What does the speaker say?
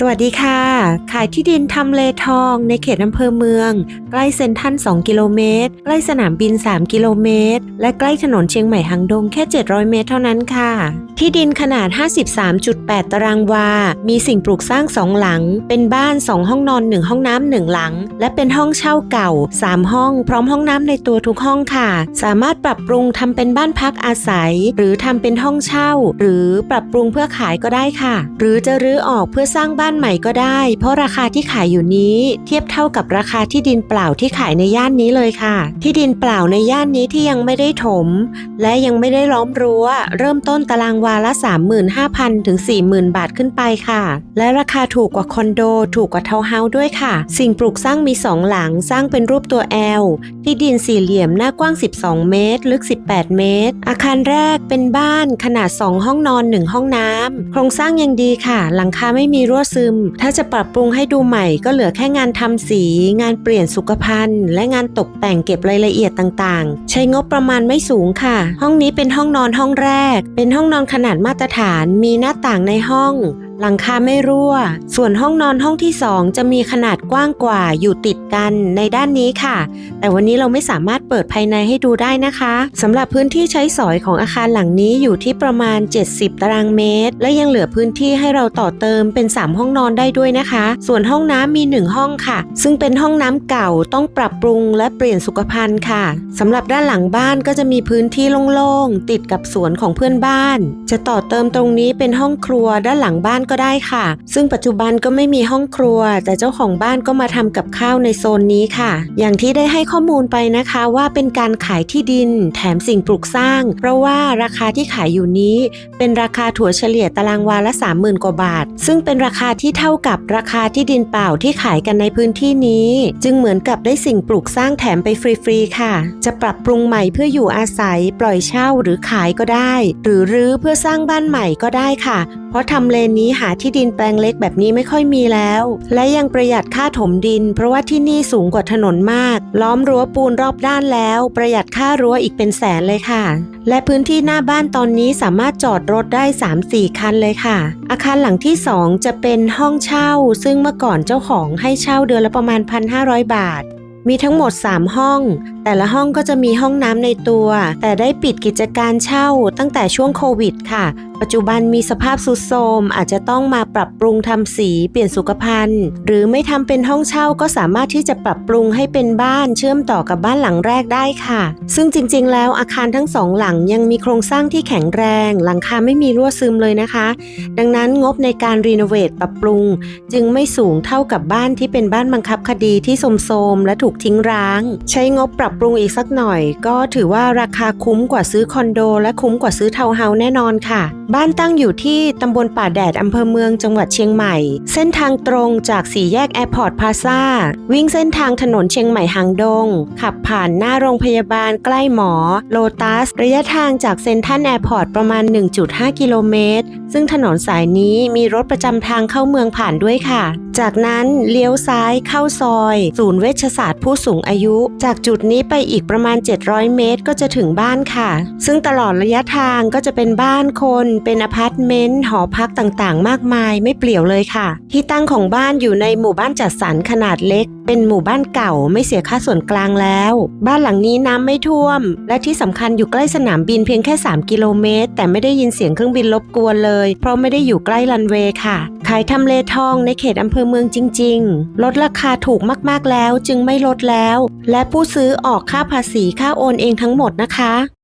สวัสดีค่ะ ขายที่ดินทำเลทองในเขตอำเภอเมือง ใกล้เซ็นทรัล2กิโลเมตร ใกล้สนามบิน 3 กิโลเมตร และใกล้ถนนเชียงใหม่หางดงแค่ 700 เมตรเท่านั้นค่ะ ที่ดินขนาด 53.8 ตารางวา มีสิ่งปลูกสร้าง2หลัง เป็นบ้าน 2 ห้องนอน 1 ห้องน้ำ1หลัง และเป็นห้องเช่าเก่า 3 ห้อง พร้อมห้องน้ำในตัวทุกห้องค่ะ สามารถปรับปรุงทำเป็นบ้านพักอาศัย หรือทำเป็นห้องเช่า หรือปรับปรุงเพื่อขายก็ได้ค่ะ หรือจะรื้อออกเพื่อสร้างบ้านานใหม่ก็ได้ เพราะราคาที่ขายอยู่นี้เทียบเท่ากับราคาที่ดินเปล่าที่ขายในย่านนี้เลยค่ะ ที่ดินเปล่าในย่านนี้ที่ยังไม่ได้ถม และยังไม่ได้ล้อมรั้ว เริ่มต้นตารางวาละ 35,000 ถึง 40,000 บาทขึ้นไปค่ะ และราคาถูกกว่าคอนโด ถูกกว่าเทาวน์เฮาส์ด้วยค่ะ สิ่งปลูกสร้างมี 2 หลังสร้างเป็นรูปตัว L ที่ดินสี่เหลี่ยมหน้ากว้าง 12 เมตร ลึก 18 เมตร อาคารแรกเป็นบ้านขนาด 2 ห้องนอน 1 ห้องน้ำโครงสร้างยังดีค่ะ หลังคาไม่มีรั่วซึม ถ้าจะปรับปรุงให้ดูใหม่ก็เหลือแค่งานทำสี งานเปลี่ยนสุขภัณฑ์ และงานตกแต่งเก็บรายละเอียดต่างๆ ใช้งบประมาณไม่สูงค่ะ ห้องนี้เป็นห้องนอนห้องแรก เป็นห้องนอนขนาดมาตรฐาน มีหน้าต่างในห้อง หลังคาไม่รั่ว ส่วนห้องนอนห้องที่ 2 จะมีขนาดกว้างกว่าอยู่ติดกันในด้านนี้ค่ะ แต่วันนี้เราไม่สามารถเปิดภายในให้ดูได้นะคะสำหรับพื้นที่ใช้สอยของอาคารหลังนี้อยู่ที่ประมาณ 70 ตารางเมตร และยังเหลือพื้นที่ให้เราต่อเติมเป็น 3 ห้องนอนได้ด้วยนะคะ ส่วนห้องน้ำมี 1 ห้องค่ะ ซึ่งเป็นห้องน้ำเก่าต้องปรับปรุงและเปลี่ยนสุขภัณฑ์ค่ะสำหรับด้านหลังบ้านก็จะมีพื้นที่โล่งๆติดกับสวนของเพื่อนบ้าน จะต่อเติมตรงนี้เป็นห้องครัวด้านหลังบ้านก็ได้ค่ะ ซึ่งปัจจุบันก็ไม่มีห้องครัว แต่เจ้าของบ้านก็มาทำกับข้าวในโซนนี้ค่ะ อย่างที่ได้ให้ข้อมูลไปนะคะว่าเป็นการขายที่ดิน แถมสิ่งปลูกสร้าง เพราะว่าราคาที่ขายอยู่นี้ เป็นราคาถั่วเฉลี่ยตารางวาละ 30,000 กว่าบาท ซึ่งเป็นราคาที่เท่ากับราคาที่ดินเปล่าที่ขายกันในพื้นที่นี้ จึงเหมือนกับได้สิ่งปลูกสร้างแถมไปฟรีๆค่ะ จะปรับปรุงใหม่เพื่ออยู่อาศัย ปล่อยเช่าหรือขายก็ได้ หรือรื้อเพื่อสร้างบ้านใหม่ก็ได้ค่ะ ราะทำเลนนี้หาที่ดินแปลงเล็กแบบนี้ไม่ค่อยมีแล้ว และยังประหยัดค่าถมดิน เพราะว่าที่นี่สูงกว่าถนนมาก ล้อมรั้วปูนรอบด้านแล้ว ประหยัดค่ารั้วอีกเป็นแสนเลยค่ะ และพื้นที่หน้าบ้านตอนนี้สามารถจอดรถได้ 3-4 คันเลยค่ะ อาคารหลังที่ 2 จะเป็นห้องเช่า ซึ่งเมื่อก่อนเจ้าของให้เช่าเดือนละประมาณ 1,500 บาทมีทั้งหมด 3 ห้อง แต่ละห้องก็จะมีห้องน้ำในตัว แต่ได้ปิดกิจการเช่าตั้งแต่ช่วงโควิดค่ะปัจจุบันมีสภาพสุดโทรมอาจจะต้องมาปรับปรุงทำสีเปลี่ยนสุขภัณฑ์ หรือไม่ทำเป็นห้องเช่าก็สามารถที่จะปรับปรุงให้เป็นบ้านเชื่อมต่อกับบ้านหลังแรกได้ค่ะ ซึ่งจริง ๆ แล้วอาคารทั้งสองหลังยังมีโครงสร้างที่แข็งแรง หลังคาไม่มีรั่วซึมเลยนะคะ ดังนั้นงบในการรีโนเวทปรับปรุง จึงไม่สูงเท่ากับบ้านที่เป็นบ้านบังคับคดีที่โทรมๆและถูกทิ้งร้าง ใช้งบปรับปรุงอีกสักหน่อย ก็ถือว่าราคาคุ้มกว่าซื้อคอนโด และคุ้มกว่าซื้อทาวน์เฮาส์แน่นอนค่ะบ้านตั้งอยู่ที่ตำบลป่าแดดอำเภอเมืองจังหวัดเชียงใหม่ เส้นทางตรงจากสี่แยกแอร์พอร์ตพาซาวิ่งเส้นทางถนนเชียงใหม่หางดง ขับผ่านหน้าโรงพยาบาลใกล้หมอ โลตัส ระยะทางจากเซ็นทรัลแอร์พอร์ตประมาณ 1.5 กิโลเมตร ซึ่งถนนสายนี้มีรถประจำทางเข้าเมืองผ่านด้วยค่ะ จากนั้นเลี้ยวซ้ายเข้าซอย ศูนย์เวชศาสตร์ผู้สูงอายุ จากจุดนี้ไปอีกประมาณ 700 เมตร ก็จะถึงบ้านค่ะ ซึ่งตลอดระยะทางก็จะเป็นบ้านคนเป็นอพาร์ตเมนต์หอพักต่างๆ มากมายไม่เปลี่ยวเลยค่ะ ที่ตั้งของบ้านอยู่ในหมู่บ้านจัดสรรขนาดเล็ก เป็นหมู่บ้านเก่าไม่เสียค่าส่วนกลางแล้ว บ้านหลังนี้น้ำไม่ท่วม และที่สำคัญอยู่ใกล้สนามบินเพียงแค่ 3 กิโลเมตร แต่ไม่ได้ยินเสียงเครื่องบินรบกวนเลย เพราะไม่ได้อยู่ใกล้รันเวย์ค่ะขายทำเลทองในเขตอำเภอเมืองจริง ๆ ลดราคาถูกมากๆแล้วจึงไม่ลดแล้ว และผู้ซื้อออกค่าภาษีค่าโอนเองทั้งหมดนะคะ